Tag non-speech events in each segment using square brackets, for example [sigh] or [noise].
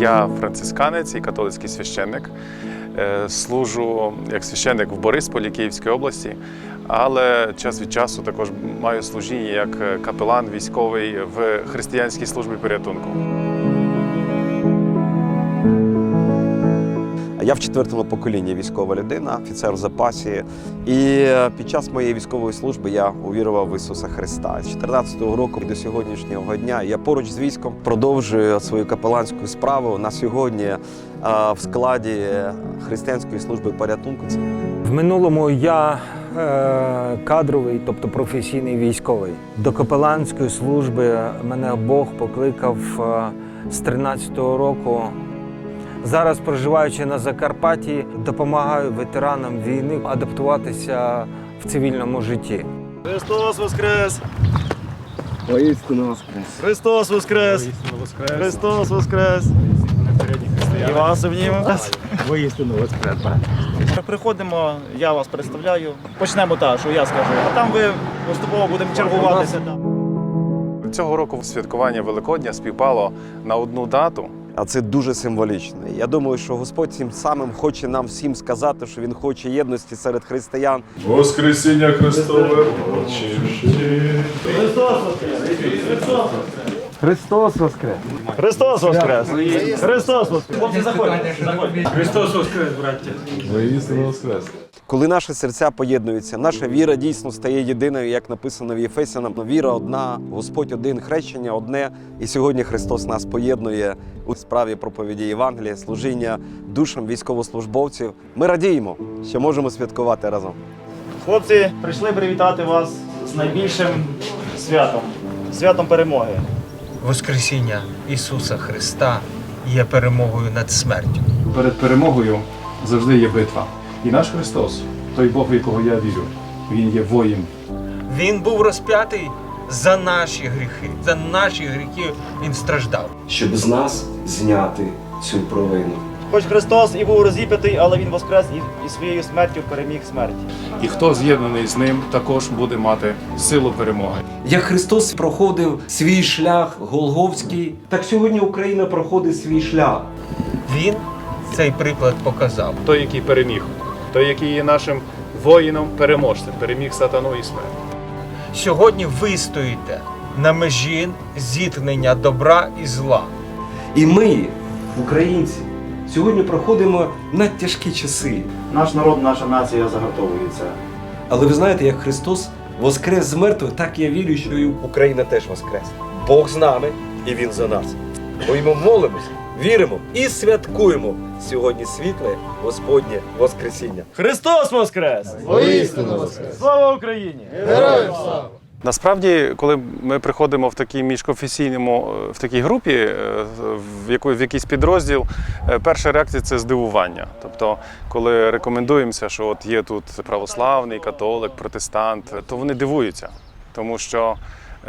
Я францисканець і католицький священник. Е, Служу як священник в Борисполі Київської області, але час від часу також маю служіння як е, капелан військовий в християнській службі порятунку. Я в четвертому поколінні військова людина, офіцер в запасі. І під час моєї військової служби я увірував в Ісуса Христа. З 14-го року до сьогоднішнього дня я поруч з військом продовжую свою капеланську справу на сьогодні е, в складі християнської служби порятунку. В минулому я е, кадровий, тобто професійний військовий. До капеланської служби мене Бог покликав е, з 13-го року. Зараз, проживаючи на Закарпатті, допомагаю ветеранам війни адаптуватися в цивільному житті. Христос Воскрес! Воістину воскрес! Христос Воскрес! Христос Воскрес! І вас обнімемо. Воістину воскрес, брат. Приходимо, я вас представляю. Почнемо так, що я скажу. А там ви поступово будемо чергуватися. Цього року святкування Великодня співпало на одну дату. А це дуже символічно. Я думаю, що Господь цим самим хоче нам всім сказати, що Він хоче єдності серед християн. Воскресіння Христове Христос воскрес! Христос Воскрес! Христос Воскрес! Хлопці, заходьте. заходьте. Воістину Воскрес. Коли наші серця поєднуються, наша віра дійсно стає єдиною, як написано в Єфесянам. Віра одна, Господь один, хрещення одне. І сьогодні Христос нас поєднує у справі проповіді Євангелія, служіння душам військовослужбовців. Ми радіємо, що можемо святкувати разом. Хлопці, прийшли привітати вас з найбільшим святом святом перемоги. Воскресіння Ісуса Христа є перемогою над смертю. Перед перемогою завжди є битва. І наш Христос, той Бог, в якого я вірю, Він є воїн. Він був розп'ятий за наші гріхи. За наші гріхи він страждав. щоб з нас зняти цю провину. Хоч Христос і був розіп'ятий, але Він воскрес і, і своєю смертю переміг смерть. І хто з'єднаний з ним, також буде мати силу перемоги. Як Христос проходив свій шлях Голговський, так сьогодні Україна проходить свій шлях. Він цей приклад показав. Той, який переміг, той, який є нашим воїном, переможцем, переміг сатану і смерть. Сьогодні ви стоїте на межі зіткнення добра і зла. І ми, українці, сьогодні проходимо надтяжкі часи. Наш народ, наша нація загартовується. Але ви знаєте, як Христос воскрес з мертвих, так я вірю, що і Україна теж воскрес. Бог з нами і Він за нас. Бо ми молимось, віримо і святкуємо сьогодні світле Господнє Воскресіння. Христос Воскрес! Воістину Воскрес! Слава Україні! Насправді, коли ми приходимо в такій міжконфесійному е, в такій групі, е, в яку в якийсь підрозділ, е, перша реакція це здивування. Тобто, коли рекомендуємося, що от є тут православний, католик, протестант, то вони дивуються, тому що.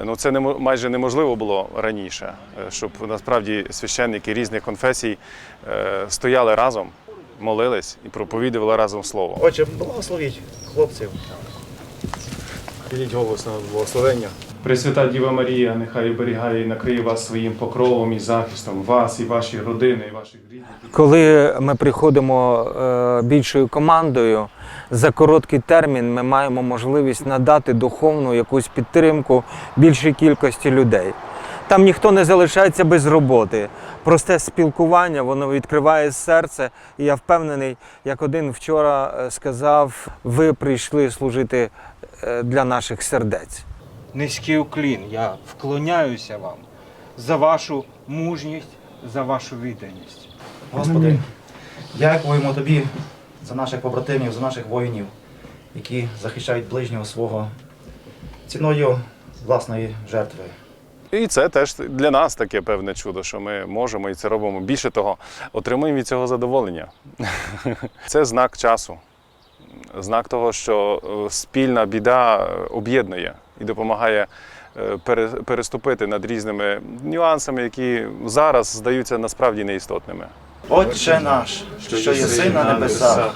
Ну, це немо- майже неможливо було раніше, щоб насправді священники різних конфесій стояли разом, молились і проповідували разом слово. Отже, благословіть хлопців. Підіть голосно благословення. Пресвята Діва Марія, нехай оберігає і накриє вас своїм покровом і захистом, вас і ваші родини, і ваших рідних. Коли ми приходимо е, більшою командою, за короткий термін ми маємо можливість надати духовну якусь підтримку більшій кількості людей. Там ніхто не залишається без роботи. Просте спілкування, воно відкриває серце. І я впевнений, як один вчора е, сказав, ви прийшли служити е, для наших сердець. Низький уклін, я вклоняюся вам за вашу мужність, за вашу відданість. Господи, дякуємо Тобі за наших побратимів, за наших воїнів, які захищають ближнього свого ціною власної жертви. І це теж для нас таке певне чудо, що ми можемо і це робимо. Більше того, отримуємо від цього задоволення. [laughs] Це знак часу, знак того, що е, спільна біда е, об'єднує і допомагає е, переступити над різними нюансами, які зараз здаються насправді неістотними. Отче наш, що єси на небесах,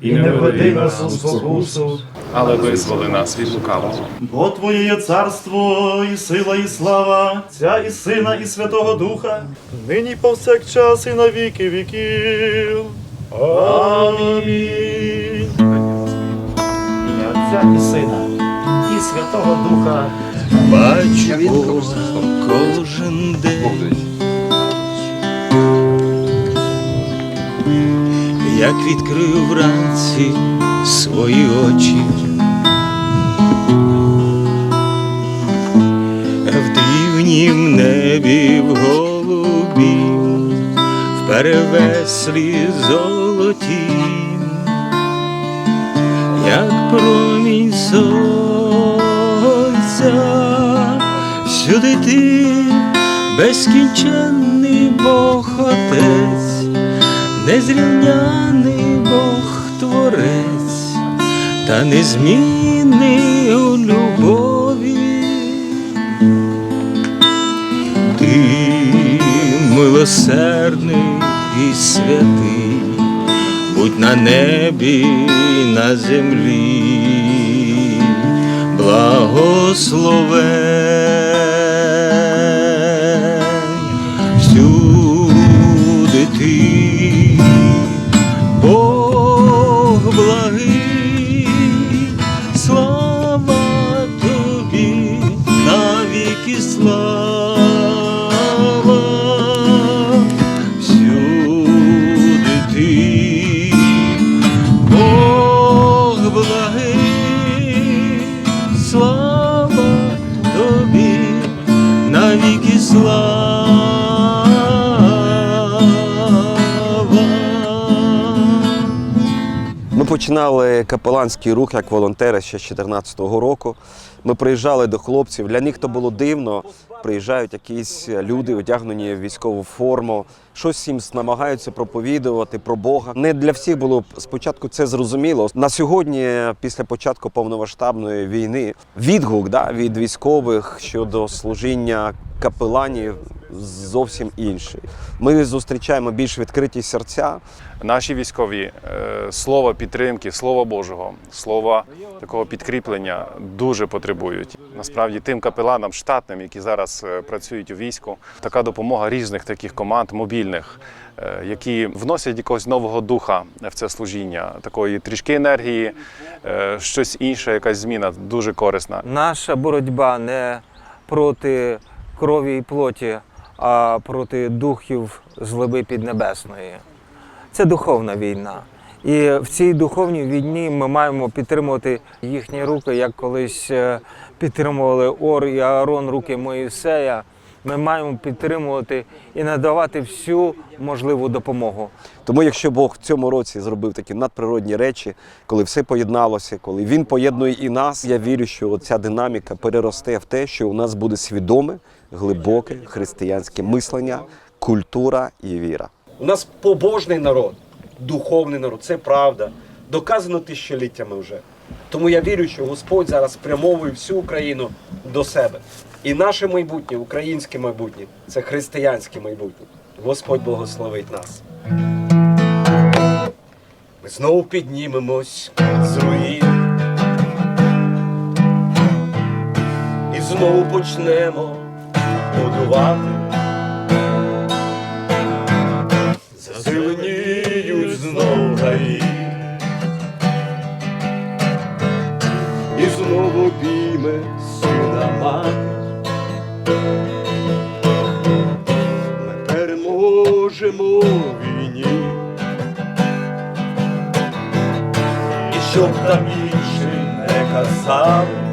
І не введи нас у спокусу, Але визволи нас від лукавого. Бо Твоє є царство, і сила, і слава, Отця і Сина, і Святого Духа, нині повсякчас, і на віки віків. Амінь. ім'я Отця і Сина, і Святого Духа. Бачу кожен день, як відкрив вранці свої очі, в дивнім небі в голубі, в перевеслі золотім, як промінь сонця, всюди ти безкінченний Бог Отець, незрівняний Бог Творець, та незмінний у любові. Ти милосердний і святий, будь на небі, і на землі, благословен слава. Ми починали капеланський рух як волонтери ще з 2014 року. Ми приїжджали до хлопців. Для них то було дивно. Приїжджають якісь люди, одягнені в військову форму, щось їм намагаються проповідувати про Бога. Не для всіх було спочатку це зрозуміло. На сьогодні, після початку повномасштабної війни, відгук да, від військових щодо служіння капеланів зовсім інший. Ми зустрічаємо більш відкриті серця. Наші військові е, слова підтримки, слова Божого, слова такого підкріплення дуже потребують. Насправді, тим капеланам штатним, які зараз е, працюють у війську, така допомога різних таких команд мобільних, е, які вносять якогось нового духа в це служіння, такої трішки енергії, щось інше, якась зміна дуже корисна. Наша боротьба не проти крові і плоті, а проти духів злоби піднебесної. Це духовна війна. І в цій духовній війні ми маємо підтримувати їхні руки, як колись е, підтримували Ор і Аарон руки Моїсея. Ми маємо підтримувати і надавати всю можливу допомогу. Тому, якщо Бог в цьому році зробив такі надприродні речі, коли все поєдналося, коли він поєднує і нас, я вірю, що ця динаміка переросте в те, що у нас буде свідоме, глибоке християнське мислення, культура і віра. У нас побожний народ, духовний народ, це правда. Доказано тисячоліттями вже. Тому я вірю, що Господь зараз спрямовує всю Україну до себе. І наше майбутнє, українське майбутнє, це християнське майбутнє. Господь благословить нас. Ми знову піднімемось з руїн. І знову почнемо будувати. Зеленіють знов гаї. І знову пійме сина мати. Ми переможемо війні. І щоб там інші не казали.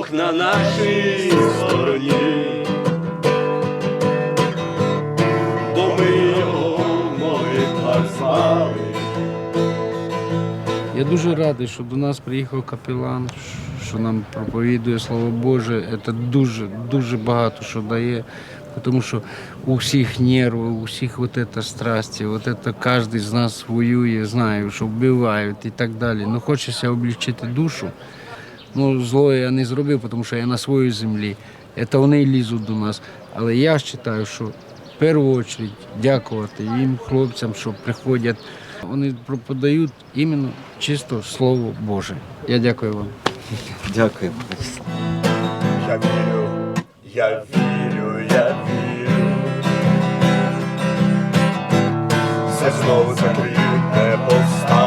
Бог на нашій стороні. бо ми його в молитвах знали. Я дуже радий, що до нас приїхав капелан, що нам проповідує Слово Боже. Це дуже, дуже багато що дає. Тому що у всіх нерви, у всіх вот это страсті, вот это кожен з нас воює, знаю, що вбивають і так далі. Ну хочеться облегчити душу. Ну, зло я не зробив, тому що я на своїй землі. Це вони лізуть до нас. Але я вважаю, що в першу чергу дякувати їм, хлопцям, що приходять. Вони подають іменно чисто Слово Боже. Я дякую вам. Дякую. Я вірю, я вірю, я вірю. Все знову закриють, не повстане.